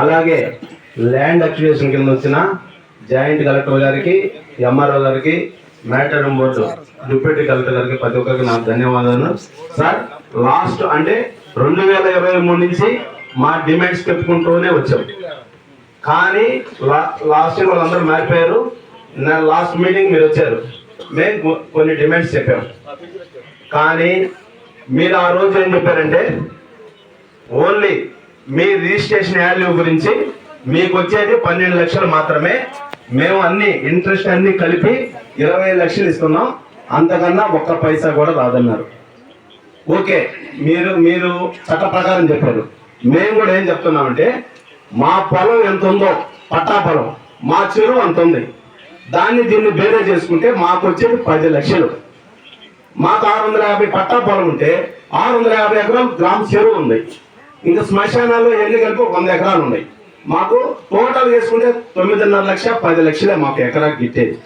అలాగే land acquisition కింద వచ్చిన జాయింట్ కలెక్టర్ గారికి ఎంఆర్ఓ గారికి మ్యాటర్ బోర్డు డిప్యూటీ కలెక్టర్ గారికి ప్రతి ఒక్కరికి నాకు ధన్యవాదాలు. సార్ లాస్ట్ అంటే రెండు వేల ఇరవై మూడు నుంచి మా డిమాండ్స్ పెట్టుకుంటూనే వచ్చాం. కానీ లాస్ట్ ఇయర్ వాళ్ళందరూ మారిపోయారు. నా లాస్ట్ మీటింగ్ మీరు వచ్చారు. మేము కొన్ని డిమాండ్స్ చెప్పాం. కానీ మీరు ఆ రోజు ఏం చెప్పారంటే ఓన్లీ మీ రిజిస్ట్రేషన్ వాల్యూ గురించి మీకు వచ్చేది పన్నెండు లక్షలు మాత్రమే. మేము అన్ని ఇంట్రెస్ట్ అన్ని కలిపి ఇరవై లక్షలు ఇస్తున్నాం. అంతకన్నా ఒక్క పైసా కూడా రాదన్నారు. ఓకే మీరు మీరు చట్ట ప్రకారం చెప్పారు. మేము కూడా ఏం చెప్తున్నామంటే మా పొలం ఎంత ఉందో పట్టా పొలం మా చెరువు అంత ఉంది దాన్ని దీన్ని బేరే చేసుకుంటే మాకు వచ్చేది పది లక్షలు. మాకు ఆరు వందల యాభై పట్టా పొలం ఉంటే ఆరు వందల యాభై ఎకరాలు గ్రామ చెరువు ఉంది. ఇంకా శ్మశానాలు ఎన్ని కలిపి వంద ఎకరాలు ఉన్నాయి. మాకు టోటల్ చేసుకుంటే తొమ్మిదిన్నర లక్ష పది లక్షలే మాకు ఎకరాకి గిట్టేది.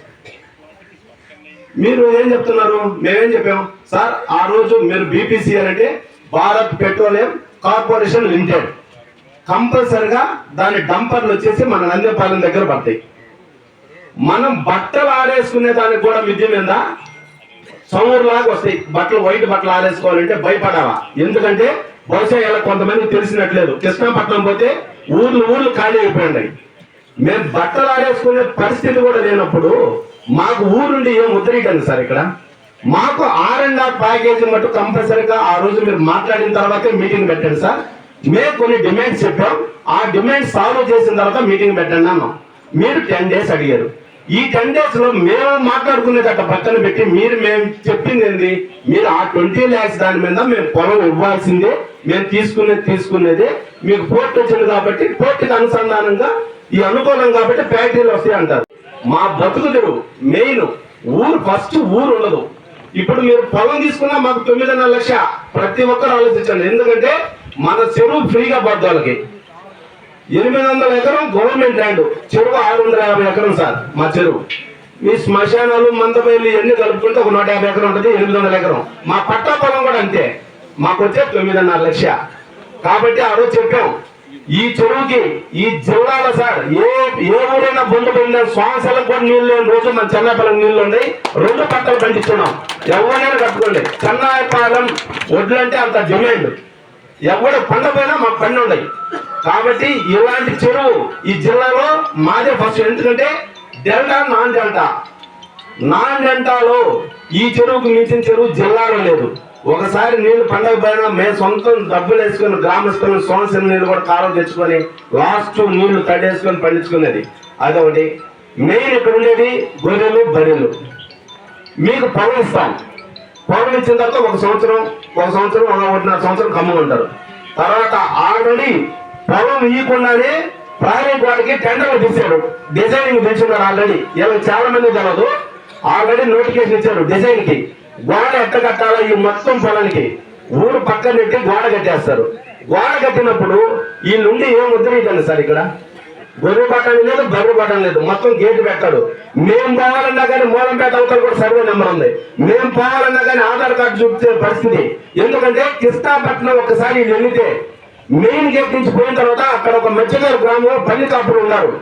మీరు ఏం చెప్తున్నారు? మేమేం చెప్పాం సార్ ఆ రోజు మీరు బీపీసీఎల్ అంటే భారత్ పెట్రోలియం కార్పొరేషన్ లిమిటెడ్. కంపల్సరిగా దాని డంపర్లు వచ్చేసి మన నందిపాలెం దగ్గర పడతాయి. మనం బట్టలు ఆరేసుకునే దానికి కూడా మిద్ది మీద సౌరు లాగా వస్తాయి. బట్టలు వైట్ బట్టలు ఆరేసుకోవాలంటే భయపడాలా? ఎందుకంటే బహుశా ఇలా కొంతమంది తెలిసినట్లేదు. కృష్ణాపట్నం పోతే ఊర్లు ఊర్లు ఖాళీ అయిపోయింది మేము బట్టలు ఆరేసుకునే పరిస్థితి కూడా లేనప్పుడు మాకు ఊరుండి ఏం ఉద్ధరించండి సార్ ఇక్కడ. మాకు ఆర్ అండ్ ఆర్ ప్యాకేజీ మటు కంపల్సరీగా ఆ రోజు మీరు మాట్లాడిన తర్వాతే మీటింగ్ పెట్టండి సార్. మేము కొన్ని డిమాండ్స్ చెప్పాం. ఆ డిమాండ్ సాల్వ్ చేసిన తర్వాత మీటింగ్ పెట్టండి అన్నాం. మీరు టెన్ డేస్ అడిగారు. ఈ టెన్ డేస్లో మేము మాట్లాడుకునేదట పక్కన పెట్టి మీరు మేము చెప్పింది ఏంది? మీరు ఆ ట్వంటీ ల్యాక్స్ దాని మీద మేము పొలం ఇవ్వాల్సిందే. మేము తీసుకునేది తీసుకునేది. మీకు పోర్ట్ వచ్చింది కాబట్టి పోర్టుకి అనుసంధానంగా ఈ అనుకూలం కాబట్టి ఫ్యాక్టరీలు వస్తాయి అంటారు. మా బతుకు మెయిన్ ఊరు ఫస్ట్ ఊరు ఉండదు. ఇప్పుడు మీరు పొలం తీసుకున్నా మాకు తొమ్మిదిన్నర లక్ష. ప్రతి ఒక్కరు ఆలోచించండి. ఎందుకంటే మన చెరువు ఫ్రీగా పడ్డ వాళ్ళకి ఎనిమిది వందల ఎకరం గవర్నమెంట్ ల్యాండ్ చెరువు ఆరు వందల యాభై ఎకరం సార్ మా చెరువు. మీ శ్మశానాలు మందపల్లి ఇవన్నీ కలుపుకుంటే ఒక నూట యాభై ఎకరం ఉంటుంది ఎనిమిది వందల ఎకరం. మా పట్టా పొలం కూడా అంతే. మాకు వచ్చే తొమ్మిదిన్నర లక్ష. కాబట్టి ఆ రోజు చెప్పాం ఈ చెరువుకి ఈ జిల్లాల సార్ ఏ ఏ ఊరైనా బొండు పొందిన శ్వాసలకు కూడా నీళ్ళు లేని రోజు మన చెన్నైపాలెం నీళ్ళు ఉన్నాయి. రెండు పట్టలు పండిస్తున్నాం. ఎవరైనా కట్టుకోండి. చెన్నాయపాలెం వడ్లంటే అంత డిమాండ్. ఎవడు పండపోయినా మాకు పండు ఉన్నాయి కాబట్టి ఇలాంటి చెరువు ఈ జిల్లాలో మాదే ఫస్ట్ ఎందుకంటే డెల్టా నాన్ డెల్టా. నాన్ డెల్టాలో ఈ చెరువుకు మించిన చెరువు జిల్లాలో లేదు. ఒకసారి నీళ్ళు పండగ పోయినా మేము సొంతం డబ్బులు వేసుకొని గ్రామస్తులు సోమశిల నీళ్ళు కూడా కారం తెచ్చుకొని లాస్ట్ నీళ్ళు తడేసుకొని పండించుకునేది. అదొకటి. మెయిన్ ఇక్కడ ఉండేది గొర్రెలు బర్రెలు. మీకు పొలం ఇస్తాం. పొలం ఇచ్చిన తర్వాత ఒక సంవత్సరం ఒక సంవత్సరం ఒకటిన్నర సంవత్సరం ఖమ్మం ఉంటారు తర్వాత ఆల్రెడీ పొలం ఇవ్వకుండానే ప్రైవేట్ వాటికి టెండర్లు తీశారు. డిజైనింగ్ తెచ్చున్నారు ఆల్రెడీ. ఇలా చాలా మంది తెలదు ఆల్రెడీ నోటిఫికేషన్ ఇచ్చారు డిజైన్కి గోడ ఎట్ట కట్టాలో ఈ మొత్తం పొలానికి. ఊరు పక్కన పెట్టి గోడ కట్టేస్తారు. గోడ కట్టినప్పుడు ఈ నుండి ఏం ముద్రించండి సార్ ఇక్కడ? గొర్రె పట్టడం లేదు బర్రె పట్టడం లేదు. మొత్తం గేటు పెట్టాడు మేము పోవాలన్నా కానీ మూలంపేట అవతల కూడా సర్వే నెంబర్ ఉంది. మేము పోవాలన్నా కానీ ఆధార్ కార్డు చూపించే పరిస్థితి. ఎందుకంటే కృష్ణాపట్నం ఒకసారి వీళ్ళు వెళ్ళితే మెయిన్ గేట్ నుంచి పోయిన తర్వాత అక్కడ ఒక మెచ్చగారు గ్రామంలో పల్లి కాపులు ఉన్నారు.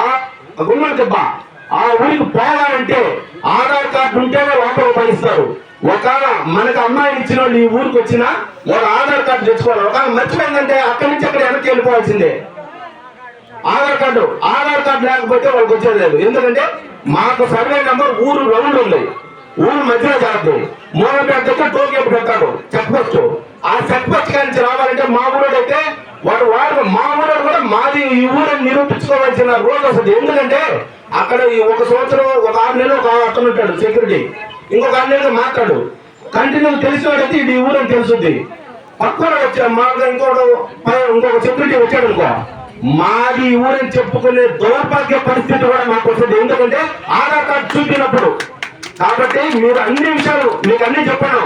ఆ గుమ్మడి దెబ్బ ఆ ఊరికి పోవాలంటే ఆధార్ కార్డు ఉంటేనే లోపల పనిస్తారు ఒకవేళ మనకు అమ్మాయిని ఇచ్చిన వాళ్ళు ఈ ఊరికి వచ్చినా వాళ్ళ ఆధార్ కార్డు తెచ్చుకోవాలి. ఒకవేళ మర్చిపోయిందంటే అక్కడి నుంచి అక్కడ వెనక్కి వెళ్ళిపోవాల్సిందే. ఆధార్ కార్డు ఆధార్ కార్డు లేకపోతే వాళ్ళకి వచ్చేది లేదు. ఎందుకంటే మాకు సర్వే నెంబర్ ఊరు రౌండ్ ఉంది ఊరు మధ్యలో జరుగుతుంది మూలపేట పెద్దకు టోల్ పెడతాడు. పెట్టాడు చెక్ ఆ చెక్ కానీ నుంచి రావాలంటే మా ఊరు అయితే వాడు వాడు మా ఊరోడు కూడా మాది ఈ ఊరు నిరూపించుకోవాల్సిన రోజు వస్తుంది. ఎందుకంటే అక్కడ ఈ ఒక సంవత్సరం ఒక ఆరు నెలలు ఒక అక్కడ ఉంటాడు సెక్యూరిటీ ఇంకొక ఆరు నెలలు మాట్లాడు. కంటిన్యూ తెలిసినట్టయితే ఇది ఈ ఊరని తెలుసుద్ది పక్కన వచ్చా మాకు ఇంకోటి ఇంకొక సెక్యూరిటీ వచ్చాడు అనుకో. మాది ఊరని చెప్పుకునే దౌర్భాగ్య పరిస్థితి కూడా మాకు వస్తుంది. ఎందుకంటే ఆధార్ కార్డు చూపినప్పుడు. కాబట్టి మీరు అన్ని విషయాలు మీకు అన్ని చెప్పడం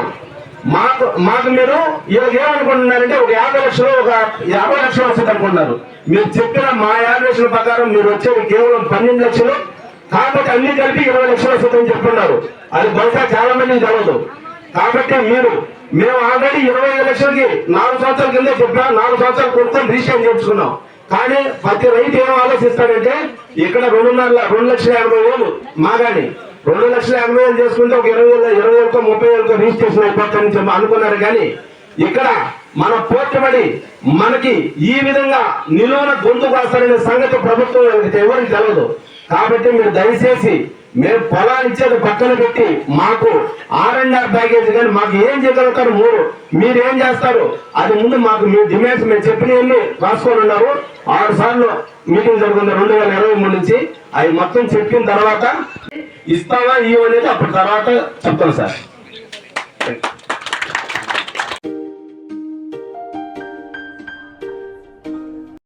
మాకు మాకు మీరు ఇవాళ ఏమనుకుంటున్నారంటే ఒక యాభై లక్షలు ఒక యాభై లక్షలు వస్తుంది అనుకుంటున్నారు. మీరు చెప్పిన మా యాభై లక్షల ప్రకారం మీరు వచ్చేది కేవలం పన్నెండు లక్షలు. కాబట్టి అన్ని కలిపి ఇరవై లక్షలు వస్తుందని చెప్తున్నారు అది బహుశా చాలా మంది జరగదు కాబట్టి మీరు మేము ఆల్రెడీ ఇరవై ఐదు లక్షలకి నాలుగు సంవత్సరాల కింద చెప్పా నాలుగు సంవత్సరాలు కొడుకుని రిజిస్టర్ చేసుకున్నాం కానీ ప్రతి రైతు ఏం ఆలోచిస్తాడంటే ఇక్కడ రెండున్నర రెండు లక్షల యాభై వేలు మాగాని. రెండు లక్షల యాభై వేలు చేసుకుంటే ఒక ఇరవై వేల ఇరవై వేలతో ముప్పై వేలతో రిజిస్ట్రేషన్ అయిపోతాయని చెప్పి అనుకున్నారు కానీ ఇక్కడ మన పోర్చబడి మనకి ఈ విధంగా నిలువన గొంతు కాస్తారనే సంగతి ప్రభుత్వం ఎవరికి తెలియదు కాబట్టి మీరు దయచేసి మేము పొలాలు ఇచ్చేది పక్కన పెట్టి మాకు ఆర్ అండ్ ఆర్ ప్యాకేజ్ కానీ మాకు ఏం చేయగలుగుతారు మూడు. మీరు ఏం చేస్తారు? అది ముందు మాకు మీ డిమాండ్స్ మేము చెప్పిన రాసుకొని ఉన్నారు. ఆరు సార్లు మీటింగ్ జరుగుతుంది రెండు వేల ఇరవై మూడు నుంచి. అవి మొత్తం చెప్పిన తర్వాత ఇస్తావా ఇవ్వనేది అప్పుడు తర్వాత చెప్తాను సార్.